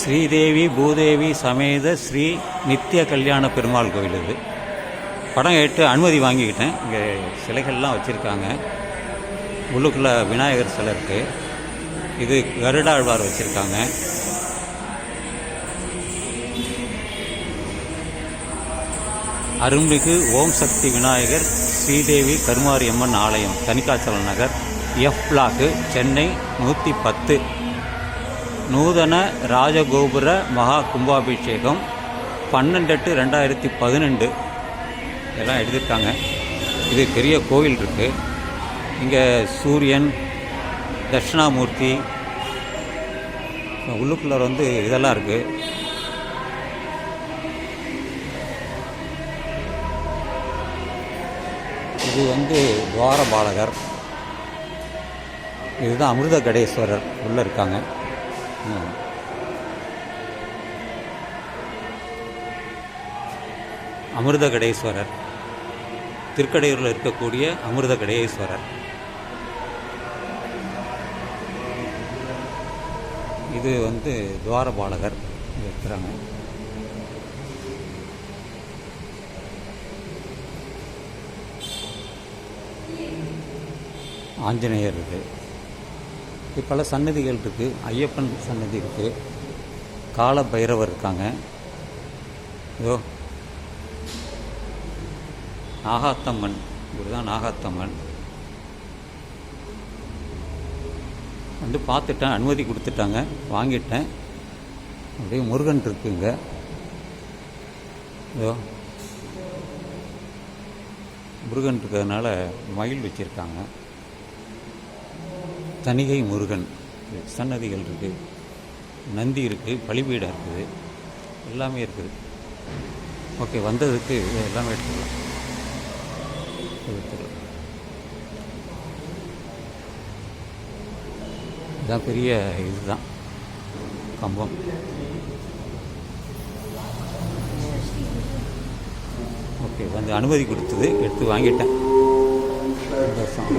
ஸ்ரீதேவி பூதேவி சமேத ஸ்ரீ நித்திய கல்யாண பெருமாள் கோவில் இது. படம் கேட்டு அனுமதி வாங்கிக்கிட்டேன். இங்கே சிலைகள்லாம் வச்சுருக்காங்க. உள்ளுக்குள்ளே விநாயகர் சிலை இருக்குது இது கருடாழ்வார் வச்சுருக்காங்க. அருள்மிகு ஓம் சக்தி விநாயகர் ஸ்ரீதேவி கருமாரி அம்மன் ஆலயம் தனிக்காச்சலம் நகர் எஃப் பிளாக்கு சென்னை நூற்றி பத்து. நூதன ராஜகோபுர மகா கும்பாபிஷேகம் பன்னெண்டு எட்டு ரெண்டாயிரத்தி பதினெண்டு. எல்லாம் எழுதியிருக்காங்க. இது பெரிய கோவில் இருக்குது இங்கே சூரியன் தட்சிணாமூர்த்தி உள்ளுக்குள்ளே வந்து இதெல்லாம் இருக்குது இது வந்து துவாரபாலகர். இதுதான் அமிர்த கடேஸ்வரர் உள்ளே இருக்காங்க. அமிர்த கடேஸ்வரர் திருக்கடையூரில் இருக்கக்கூடிய அமிர்த கடேஸ்வரர் இது வந்து துவாரபாலகர் இருக்கிறாங்க. ஆஞ்சநேயர் இருக்குது இது. பல சன்னதிகள் இருக்குது ஐயப்பன் சன்னதி இருக்குது கால பைரவர் இருக்காங்க. இதோ நாகாத்தம்மன். இதுதான் நாகாத்தம்மன். வந்து பார்த்துட்டேன். அனுமதி கொடுத்துட்டாங்க. வாங்கிட்டேன். அப்படியே முருகன் இருக்குங்க இதோ முருகன் இருக்கிறதுனால மயில் வச்சுருக்காங்க. தணிகை முருகன். சன்னதிகள் இருக்குது நந்தி இருக்குது பலிபீடம் இருக்குது. எல்லாமே இருக்குது ஓகே வந்ததுக்கு இது எல்லாமே எடுத்துக்கலாம். எடுத்துக்கலாம். இதான் பெரிய இதுதான். கம்பம். ஓகே வந்து அனுமதி கொடுத்தது. எடுத்து வாங்கிட்டேன். சந்தோஷம்